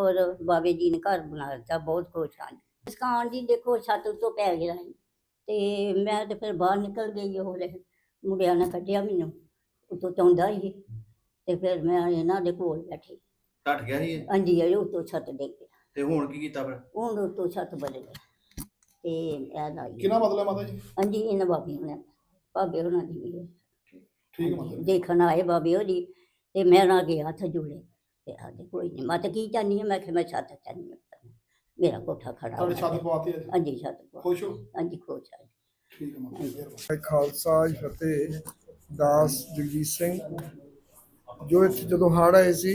ਔਰ ਬਾਬੇ ਜੀ ਨੇ ਘਰ ਬਣਾ ਦਿੱਤਾ ਬਹੁਤ ਖੁਸ਼ ਹਾਂ ਸਕਾਨ ਜੀ ਦੇਖੋ ਛੱਤ ਉੱਤੋਂ ਪੈ ਗਿਆ ਸੀ। ਤੇ ਮੈਂ ਤੇ ਫਿਰ ਬਾਹਰ ਨਿਕਲ ਗਈ ਉਹ ਲੈ ਮੁੰਡਿਆਂ ਨੇ ਕੱਢਿਆ ਮੈਨੂੰ ਉੱਤੋਂ ਚੌਂਦਾ ਹੀ ਤੇ ਫਿਰ ਮੈਂ ਇਹਨਾਂ ਦੇ ਕੋਲ ਬੈਠੀ। ਟੱਟ ਗਿਆ ਸੀ ਇਹ? ਹਾਂਜੀ ਇਹ ਉੱਤੋਂ ਛੱਤ ਡਿੱਗ ਗਿਆ ਤੇ ਹੁਣ ਕੀ ਕੀਤਾ ਫਿਰ? ਹੁਣ ਉੱਤੋਂ ਛੱਤ ਬਦਲ ਗਈ ਤੇ ਇਹ ਲਾਈ ਕਿਹਨਾਂ ਬਦਲਾ ਮਾਤਾ ਜੀ? ਹਾਂਜੀ ਇਹਨਾਂ ਬਾਬੇ ਹੁਣਾਂ ਭਾਬੇ ਹੁਣਾਂ ਦੀ ਵੀ। ਹੈ। ਠੀਕ ਹੈ ਮਾਤਾ ਜੀ। ਦੇਖਣ ਆਏ ਬਾਬੇ ਉਹਦੀ ਤੇ ਮੈਂ ਨਾ ਗਿਆ ਹੱਥ ਜੋੜੇ। ਤੇ ਆਦੇ ਕੋਈ ਨਹੀਂ ਮੈਂ ਤਾਂ ਕੀ ਚਾਹਨੀ ਹੈ ਮੈਂ ਕਿ ਮੈਂ ਛੱਤ ਚਾਹਨੀ ਹਾਂ। ਮੇਰਾ ਕੋਠਾ ਖੜਾ ਤੁਹਾਡੇ ਛੱਤ ਹੈ। ਪਵਾਤੀ ਅੱਜ? ਹਾਂਜੀ ਛੱਤ ਪਵਾ- ਖੁਸ਼ ਹੋ? ਹਾਂਜੀ ਖੁਸ਼ ਹਾਂ ਠੀਕ ਹੈ ਮਾਤਾ ਖਾਲਸਾ ਜੀ ਫਤਿਹ। ਦਾਸ ਜਗਜੀਤ ਸਿੰਘ। ਜੋ ਇੱਥੇ ਜਦੋਂ ਹੜ੍ਹ ਆਏ ਸੀ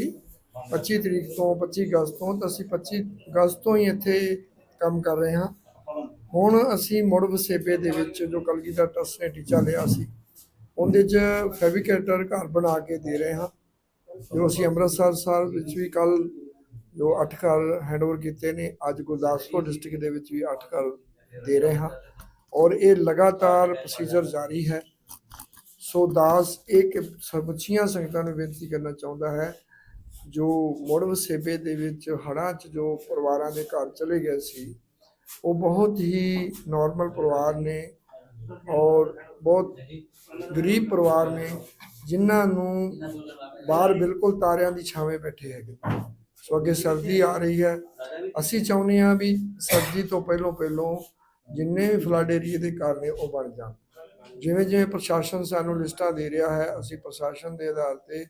25 ਤਰੀਕ ਤੋਂ 25 ਅਗਸਤ ਤੋਂ ਤਾਂ ਅਸੀਂ 25 ਅਗਸਤ ਤੋਂ ਹੀ ਇੱਥੇ ਕੰਮ ਕਰ ਰਹੇ ਹਾਂ। ਹੁਣ ਅਸੀਂ ਮੁੜ ਵਸੇਬੇ ਦੇ ਵਿੱਚ ਜੋ ਕਲਗੀਧਰ ਟਰਸਟ ਨੇ ਟੀਚਾ ਲਿਆ ਸੀ ਉਹਦੇ 'ਚ ਫੈਬਰਿਕੇਟਰ ਘਰ ਬਣਾ ਕੇ ਦੇ ਰਹੇ ਹਾਂ। ਜੋ ਅਸੀਂ ਅੰਮ੍ਰਿਤਸਰ ਸਾਹਿਬ ਵਿੱਚ ਵੀ ਕੱਲ ਜੋ 8 ਘਰ ਹੈਂਡਓਵਰ ਕੀਤੇ ਨੇ, ਅੱਜ ਗੁਰਦਾਸਪੁਰ ਡਿਸਟ੍ਰਿਕਟ ਦੇ ਵਿੱਚ ਵੀ 8 ਘਰ ਦੇ ਰਹੇ ਹਾਂ ਔਰ ਇਹ ਲਗਾਤਾਰ ਪ੍ਰੋਸੀਜਰ ਜਾਰੀ ਹੈ। ਸੋ ਦਾਸ ਇੱਕ ਸਰਬੱਚੀਆਂ ਸੰਗਤਾਂ ਨੂੰ ਬੇਨਤੀ ਕਰਨਾ ਚਾਹੁੰਦਾ ਹੈ, ਜੋ ਮੁੜ ਵਸੇਬੇ ਦੇ ਵਿੱਚ ਹੜ੍ਹਾਂ 'ਚ ਜੋ ਪਰਿਵਾਰਾਂ ਦੇ ਘਰ ਚਲੇ ਗਏ ਸੀ, ਉਹ ਬਹੁਤ ਹੀ ਨਾਰਮਲ ਪਰਿਵਾਰ ਨੇ ਔਰ ਬਹੁਤ ਗਰੀਬ ਪਰਿਵਾਰ ਨੇ। ਜਿਨ੍ਹਾਂ ਨੂੰ ਬਾਹਰ ਬਿਲਕੁਲ ਤਾਰਿਆਂ ਦੀ ਛਾਵੇਂ ਬੈਠੇ ਹੈਗੇ। ਸੋ ਅੱਗੇ ਸਰਦੀ ਆ ਰਹੀ ਹੈ। ਅਸੀਂ ਚਾਹੁੰਦੇ ਹਾਂ ਵੀ ਸਰਦੀ ਤੋਂ ਪਹਿਲੋਂ ਪਹਿਲੋਂ ਜਿੰਨੇ ਵੀ ਫਲੱਡ ਏਰੀਏ ਦੇ ਘਰ ਨੇ ਉਹ ਬਣ ਜਾਣ। ਜਿਵੇਂ ਜਿਵੇਂ ਪ੍ਰਸ਼ਾਸਨ ਸਾਨੂੰ ਲਿਸਟਾਂ ਦੇ ਰਿਹਾ ਹੈ, ਅਸੀਂ ਪ੍ਰਸ਼ਾਸਨ ਦੇ ਆਧਾਰ ਤੇ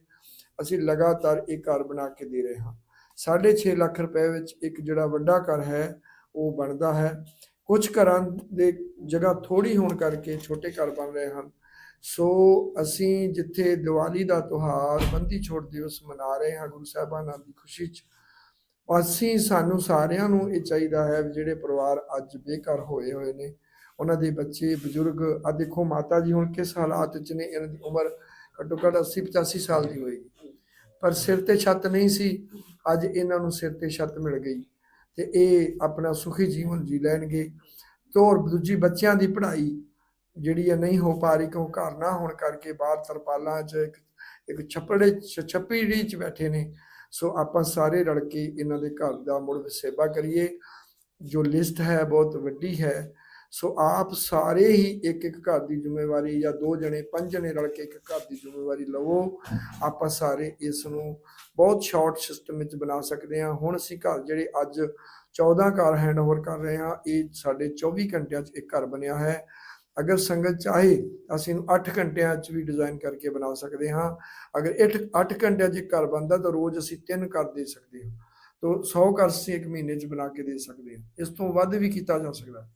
ਅਸੀਂ ਲਗਾਤਾਰ ਇਹ ਘਰ ਬਣਾ ਕੇ ਦੇ ਰਹੇ ਹਾਂ। 6.5 ਲੱਖ ਰੁਪਏ ਵਿੱਚ ਇੱਕ ਜਿਹੜਾ ਵੱਡਾ ਘਰ ਹੈ, ਉਹ ਬਣਦਾ ਹੈ। ਕੁਝ ਘਰਾਂ ਦੇ ਜਗ੍ਹਾ ਥੋੜੀ ਹੋਣ ਕਰਕੇ ਛੋਟੇ ਘਰ ਬਣ ਰਹੇ ਹਨ। ਸੋ ਅਸੀਂ ਜਿੱਥੇ ਦੀਵਾਲੀ ਦਾ ਤਿਉਹਾਰ, ਬੰਦੀ ਛੋੜ ਦਿਵਸ ਮਨਾ ਰਹੇ ਹਾਂ ਗੁਰੂ ਸਾਹਿਬਾਨਾਂ ਦੀ ਖੁਸ਼ੀ 'ਚ, ਅਸੀਂ ਸਾਨੂੰ ਸਾਰਿਆਂ ਨੂੰ ਇਹ ਚਾਹੀਦਾ ਹੈ ਜਿਹੜੇ ਪਰਿਵਾਰ ਅੱਜ ਬੇਘਰ ਹੋਏ ਹੋਏ ਨੇ, ਉਹਨਾਂ ਦੇ ਬੱਚੇ, ਬਜ਼ੁਰਗ ਆ ਦੇਖੋ ਮਾਤਾ ਜੀ ਹੁਣ ਕਿਸ ਹਾਲਾਤ 'ਚ ਨੇ, ਇਹਨਾਂ ਦੀ ਉਮਰ ਘੱਟੋ ਘੱਟ 80 85 ਸਾਲ ਦੀ ਹੋਏਗੀ। ਪਰ ਸਿਰ ਤੇ ਛੱਤ ਨਹੀਂ ਸੀ, ਅੱਜ ਇਹਨਾਂ ਨੂੰ ਸਿਰ ਤੇ ਛੱਤ ਮਿਲ ਗਈ ਤੇ ਇਹ ਆਪਣਾ ਸੁਖੀ ਜੀਵਨ ਜੀ ਲੈਣਗੇ ਤੇ ਹੋਰ ਦੂਜੀ ਬੱਚਿਆਂ ਦੀ ਪੜ੍ਹਾਈ ਜਿਹੜੀ ਹੈ ਨਹੀਂ ਹੋ ਪਾ ਰਹੀ ਕਿਉਂ ਘਰ ਨਾ ਹੋਣ ਕਰਕੇ ਬਾਹਰ ਤਰਪਾਲਾਂ 'ਚ ਇੱਕ ਇੱਕ ਛੱਪੜੇ, ਛ- 'ਚ ਬੈਠੇ ਨੇ। ਸੋ ਆਪਾਂ ਸਾਰੇ ਰਲ ਕੇ ਇਹਨਾਂ ਦੇ ਘਰ ਦਾ ਮੁੜ ਸੇਵਾ ਕਰੀਏ। ਜੋ ਲਿਸਟ ਹੈ ਬਹੁਤ ਵੱਡੀ ਹੈ। ਸੋ ਆਪ ਸਾਰੇ ਹੀ ਇੱਕ ਇੱਕ ਘਰ ਦੀ ਜ਼ਿੰਮੇਵਾਰੀ ਜਾਂ ਦੋ ਜਣੇ, ਪੰਜ ਜਣੇ ਰਲ ਕੇ ਇੱਕ ਘਰ ਦੀ ਜ਼ਿੰਮੇਵਾਰੀ ਲਵੋ। ਆਪਾਂ ਸਾਰੇ ਇਸ ਨੂੰ ਬਹੁਤ ਸ਼ਾਰਟ ਸਿਸਟਮ ਵਿੱਚ ਬਣਾ ਸਕਦੇ ਹਾਂ। ਹੁਣ ਅਸੀਂ ਘਰ ਜਿਹੜੇ ਅੱਜ 14 ਘਰ ਹੈਂਡਓਵਰ ਕਰ ਰਹੇ ਹਾਂ, ਇਹ ਸਾਡੇ 24 ਘੰਟਿਆਂ 'ਚ ਇੱਕ ਘਰ ਬਣਿਆ ਹੈ। ਅਗਰ ਸੰਗਤ ਚਾਹੇ, ਅਸੀਂ ਇਹਨੂੰ 8 ਘੰਟਿਆਂ 'ਚ ਵੀ ਡਿਜ਼ਾਈਨ ਕਰਕੇ ਬਣਾ ਸਕਦੇ ਹਾਂ। ਅਗਰ 8 8 ਘੰਟਿਆਂ 'ਚ ਘਰ ਬਣਦਾ, ਤਾਂ ਰੋਜ਼ ਅਸੀਂ ਤਿੰਨ ਘਰ ਦੇ ਸਕਦੇ ਹਾਂ। ਤਾਂ 100 ਘਰ ਅਸੀਂ ਇੱਕ ਮਹੀਨੇ 'ਚ ਬਣਾ ਕੇ ਦੇ ਸਕਦੇ ਹਾਂ। ਇਸ ਤੋਂ ਵੱਧ ਵੀ ਕੀਤਾ ਜਾ ਸਕਦਾ।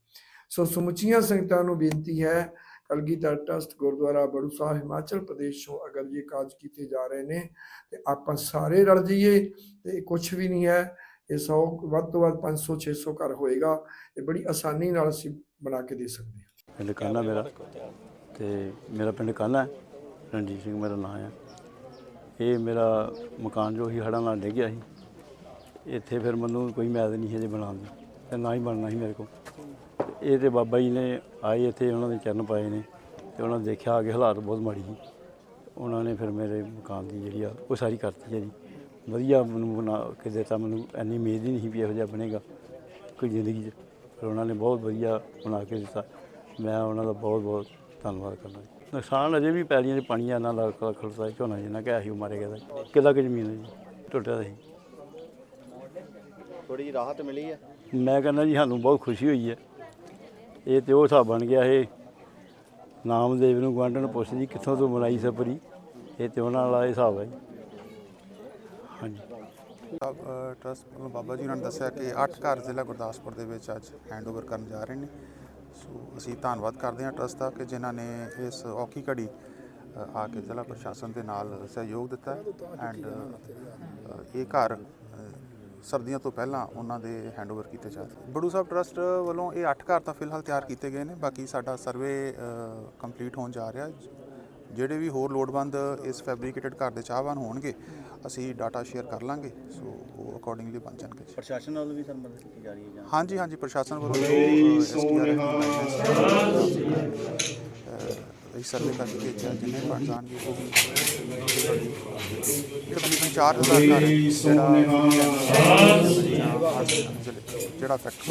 ਸੋ ਸਮੁੱਚੀਆਂ ਸੰਗਤਾਂ ਨੂੰ ਬੇਨਤੀ ਹੈ, ਕਲਗੀਧਰ ਟਰਸਟ, ਗੁਰਦੁਆਰਾ ਬੜੂ ਸਾਹਿਬ, ਹਿਮਾਚਲ ਪ੍ਰਦੇਸ਼ ਤੋਂ ਅਗਰ ਇਹ ਕਾਜ ਕੀਤੇ ਜਾ ਰਹੇ ਨੇ, ਤੇ ਆਪਾਂ ਸਾਰੇ ਰਲ ਜਾਈਏ, ਤੇ ਕੁਝ ਵੀ ਨਹੀਂ ਹੈ। ਇਹ 100 ਵੱਧ ਤੋਂ ਵੱਧ 500 600 ਘਰ ਹੋਏਗਾ। ਇਹ ਬੜੀ ਆਸਾਨੀ ਨਾਲ ਅਸੀਂ ਬਣਾ ਕੇ ਦੇ ਸਕਦੇ ਹਾਂ। ਪਿੰਡ ਕਾਨਾ ਮੇਰਾ। ਤੇ ਮੇਰਾ ਪਿੰਡ ਕਾਨਾ ਹੈ। ਰਣਜੀਤ ਸਿੰਘ ਮੇਰਾ ਨਾਮ ਹੈ ਇਹ ਮੇਰਾ ਮਕਾਨ ਜੋ ਹੀ ਹੜ੍ਹਾਂ ਨਾਲ ਡਿੱਗ ਗਿਆ ਸੀ। ਇੱਥੇ ਫਿਰ ਮੈਨੂੰ ਕੋਈ ਮੈਦ ਨਹੀਂ ਹੈ ਜੇ ਬਣਾਉਣ ਦੀ, ਤੇ ਨਾ ਹੀ ਬਣਨਾ ਸੀ ਮੇਰੇ ਕੋਲ। ਇਹ ਤੇ ਬਾਬਾ ਜੀ ਨੇ ਆਏ ਇੱਥੇ, ਉਹਨਾਂ ਦੇ ਚਰਨ ਪਾਏ ਨੇ, ਤੇ ਉਹਨਾਂ ਨੇ ਦੇਖਿਆ ਆ ਕੇ ਹਾਲਾਤ ਬਹੁਤ ਮਾੜੀ ਸੀ। ਉਹਨਾਂ ਨੇ ਫਿਰ ਮੇਰੇ ਮਕਾਨ ਦੀ ਜਿਹੜੀ ਆ, ਉਹ ਸਾਰੀ ਕਰਤੀ ਹੈ ਜੀ। ਵਧੀਆ ਮੈਨੂੰ ਬਣਾ ਕੇ ਦਿੱਤਾ, ਮੈਨੂੰ ਇੰਨੀ ਉਮੀਦ ਹੀ ਨਹੀਂ ਸੀ ਵੀ ਇਹੋ ਜਿਹਾ ਬਣੇਗਾ ਕੋਈ ਜ਼ਿੰਦਗੀ 'ਚ। ਫਿਰ ਉਹਨਾਂ ਨੇ ਬਹੁਤ ਵਧੀਆ ਬਣਾ ਕੇ ਦਿੱਤਾ। ਮੈਂ ਉਹਨਾਂ ਦਾ ਬਹੁਤ ਬਹੁਤ ਧੰਨਵਾਦ ਕਰਦਾ ਜੀ। ਨੁਕਸਾਨ ਅਜੇ ਵੀ ਪੈਲੀਆਂ 'ਚ ਪਾਣੀ ਆ ਨਾ ਲੱਗ ਖੜਦਾ ਝੋਨਾ ਜਿੰਨਾ ਕਿ ਸੀ ਉਹ ਮਾਰੇ ਗਿਆ ਦਾ ਕਿੱਲਾ ਕੁ ਜ਼ਮੀਨ ਹੈ ਜੀ ਟੁੱਟਿਆ ਦਾ ਸੀ। ਥੋੜੀ ਜਿਹੀ ਰਾਹਤ ਮਿਲੀ ਹੈ ਮੈਂ ਕਹਿੰਦਾ ਜੀ ਸਾਨੂੰ ਬਹੁਤ ਖੁਸ਼ੀ ਹੋਈ ਹੈ। ਇਹ ਤੇ ਉਹ ਹਿਸਾਬ ਬਣ ਗਿਆ ਇਹ। ਨਾਮਦੇਵ ਨੂੰ ਗੁਆਂਢਣ ਪੁੱਛ ਜੀ ਕਿੱਥੋਂ ਤੋਂ ਬਣਾਈ ਸਪਰੀ? ਇਹ ਤੇ ਉਹਨਾਂ ਵਾਲਾ ਹਿਸਾਬ ਹੈ ਜੀ। ਹਾਂਜੀ। ਟਰਸਟ ਵੱਲੋਂ ਬਾਬਾ ਜੀ ਉਹਨਾਂ ਨੇ ਦੱਸਿਆ ਕਿ 8 ਘਰ ਜ਼ਿਲ੍ਹਾ ਗੁਰਦਾਸਪੁਰ ਦੇ ਵਿੱਚ ਅੱਜ ਹੈਂਡਓਵਰ ਕਰਨ ਜਾ ਰਹੇ ਨੇ। ਸੋ ਅਸੀਂ ਧੰਨਵਾਦ ਕਰਦੇ ਹਾਂ ਟਰਸਟ ਦਾ ਕਿ ਜਿਨ੍ਹਾਂ ਨੇ ਇਸ ਔਖੀ ਘੜੀ ਅ, ਆ ਕੇ ਜ਼ਿਲ੍ਹਾ ਪ੍ਰਸ਼ਾਸਨ ਦੇ ਨਾਲ ਸਹਿਯੋਗ ਦਿੱਤਾ ਐਂਡ ਇਹ ਘਰ ਅ, ਸਰਦੀਆਂ ਤੋਂ ਪਹਿਲਾਂ ਉਹਨਾਂ ਦੇ ਹੈਂਡਓਵਰ ਕੀਤੇ ਜਾ ਰਹੇ ਬੜੂ ਸਾਹਿਬ ਟਰਸਟ ਵੱਲੋਂ ਇਹ 8 ਘਰ ਤਾਂ ਫਿਲਹਾਲ ਤਿਆਰ ਕੀਤੇ ਗਏ ਨੇ ਬਾਕੀ ਸਾਡਾ ਸਰਵੇ ਕੰਪਲੀਟ ਹੋਣ ਜਾ ਰਿਹਾ ਜਿਹੜੇ ਵੀ ਹੋਰ ਲੋੜਵੰਦ ਇਸ ਫੈਬਰੀਕੇਟਡ ਘਰ ਦੇ ਚਾਹਵਾਨ ਹੋਣਗੇ ਅਸੀਂ ਡਾਟਾ ਸ਼ੇਅਰ ਕਰ ਲਾਂਗੇ ਸੋ ਉਹ ਅਕੋਰਡਿੰਗਲੀ ਬਣ ਜਾਣਗੇ ਪ੍ਰਸ਼ਾਸਨ ਵੱਲੋਂ ਵੀ ਸਾਨੂੰ ਮਦਦ ਕੀਤੀ ਜਾ ਰਹੀ ਹੈ ਜਾਂ? ਹਾਂਜੀ ਹਾਂਜੀ ਪ੍ਰਸ਼ਾਸਨ ਵੱਲੋਂ ਜੋ ਇਸ ਸਰਵੇ ਤੱਕ ਭੇਜਿਆ ਜਿੰਨੇ ਬਣ ਜਾਣਗੇ ਉਹ ਵੀ ਤਕਰੀਬਨ 4000 ਘਰ ਜਿਹੜਾ ਜਿਹੜਾ ਫੈਕਟ